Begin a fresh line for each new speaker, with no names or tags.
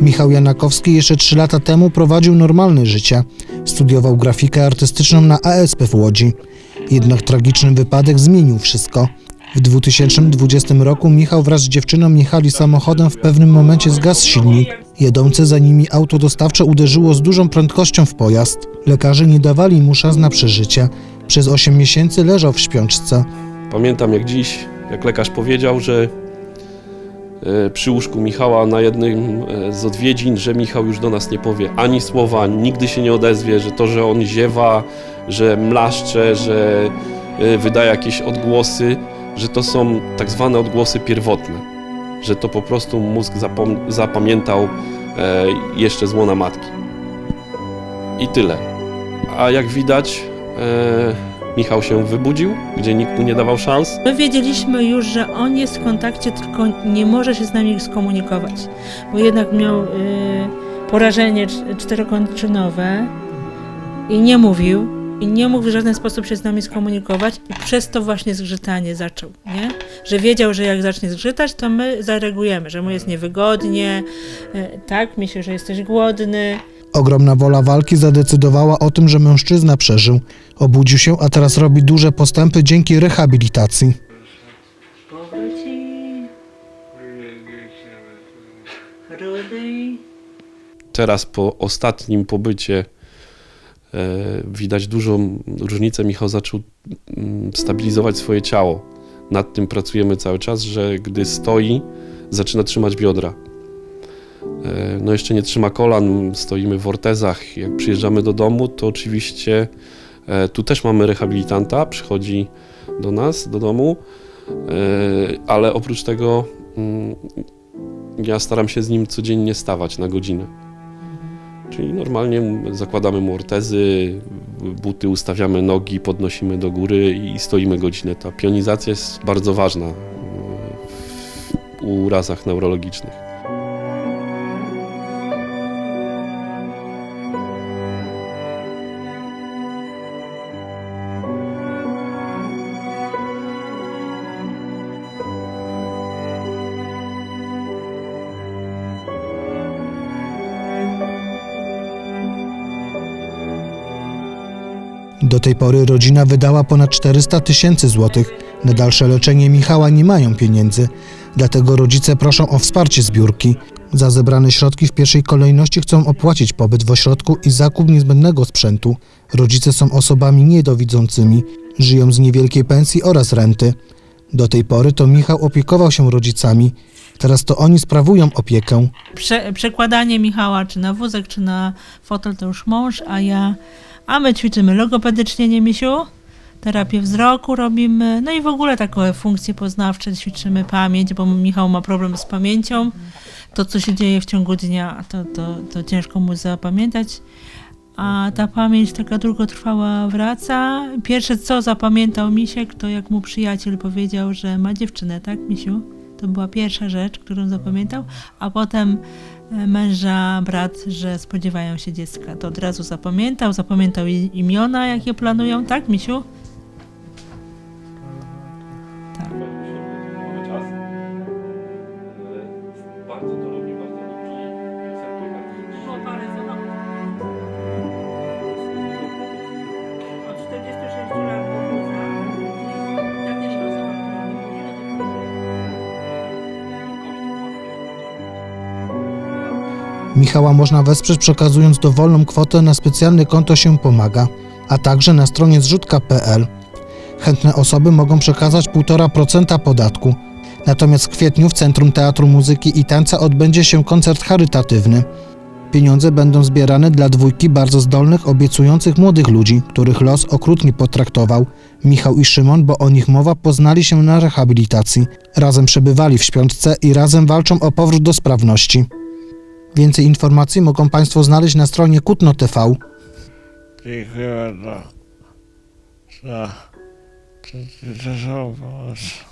Michał Janakowski jeszcze trzy lata temu prowadził normalne życie. Studiował grafikę artystyczną na ASP w Łodzi. Jednak tragiczny wypadek zmienił wszystko. W 2020 roku Michał wraz z dziewczyną jechali samochodem, w pewnym momencie zgasł silnik. Jedące za nimi auto dostawcze uderzyło z dużą prędkością w pojazd. Lekarze nie dawali mu szans na przeżycie. Przez 8 miesięcy leżał w śpiączce.
Pamiętam jak dziś, jak lekarz powiedział, że przy łóżku Michała na jednym e, z odwiedzin, że Michał już do nas nie powie ani słowa, nigdy się nie odezwie, że to, że on ziewa, że mlaszcze, że e, wydaje jakieś odgłosy, że to są tak zwane odgłosy pierwotne, że to po prostu mózg zapamiętał e, jeszcze z łona matki. I tyle. A jak widać, e, Michał się wybudził, gdzie nikt mu nie dawał szans.
My wiedzieliśmy już, że on jest w kontakcie, tylko nie może się z nami skomunikować, bo jednak miał y, porażenie cz- czterokończynowe i nie mówił, i nie mógł w żaden sposób się z nami skomunikować i przez to właśnie zgrzytanie zaczął, nie? Że wiedział, że jak zacznie zgrzytać, to my zareagujemy, że mu jest niewygodnie, y, tak, myślę, że jesteś głodny,
Ogromna wola walki zadecydowała o tym, że mężczyzna przeżył. Obudził się, a teraz robi duże postępy dzięki rehabilitacji.
Teraz po ostatnim pobycie e, widać dużą różnicę. Michał zaczął mm, stabilizować swoje ciało. Nad tym pracujemy cały czas, że gdy stoi, zaczyna trzymać biodra. E, No jeszcze nie trzyma kolan, stoimy w ortezach. Jak przyjeżdżamy do domu, to oczywiście e, tu też mamy rehabilitanta, przychodzi do nas, do domu, e, ale oprócz tego mm, ja staram się z nim codziennie stawać na godzinę. Czyli normalnie zakładamy mu ortezy, buty, ustawiamy nogi, podnosimy do góry i stoimy godzinę. Ta pionizacja jest bardzo ważna w urazach neurologicznych.
Do tej pory rodzina wydała ponad 400 tysięcy złotych. Na dalsze leczenie Michała nie mają pieniędzy, dlatego rodzice proszą o wsparcie zbiórki. Za zebrane środki w pierwszej kolejności chcą opłacić pobyt w ośrodku i zakup niezbędnego sprzętu. Rodzice są osobami niedowidzącymi, żyją z niewielkiej pensji oraz renty. Do tej pory to Michał opiekował się rodzicami, teraz to oni sprawują opiekę.
Prze, przekładanie Michała czy na wózek, czy na fotel to już mąż, a ja, a my ćwiczymy logopedycznie, nie misiu? Terapię wzroku robimy, no i w ogóle takie funkcje poznawcze, ćwiczymy pamięć, bo Michał ma problem z pamięcią. To, co się dzieje w ciągu dnia, to, to, to ciężko mu zapamiętać. A ta pamięć taka długotrwała wraca. Pierwsze, co zapamiętał Misiek, to jak mu przyjaciel powiedział, że ma dziewczynę, tak, Misiu? To była pierwsza rzecz, którą zapamiętał, a potem męża, brat, że spodziewają się dziecka. To od razu zapamiętał, zapamiętał imiona, jakie planują, tak, Misiu? Tak.
Michała można wesprzeć przekazując dowolną kwotę na specjalne konto się pomaga, a także na stronie zrzutka.pl. Chętne osoby mogą przekazać 1,5% podatku. Natomiast w kwietniu w Centrum Teatru Muzyki i Tańca odbędzie się koncert charytatywny. Pieniądze będą zbierane dla dwójki bardzo zdolnych, obiecujących młodych ludzi, których los okrutnie potraktował. Michał i Szymon, bo o nich mowa, poznali się na rehabilitacji. Razem przebywali w śpiączce i razem walczą o powrót do sprawności. Więcej informacji mogą Państwo znaleźć na stronie Kutno TV.
Dziękuję bardzo za, za, za, za pomoc.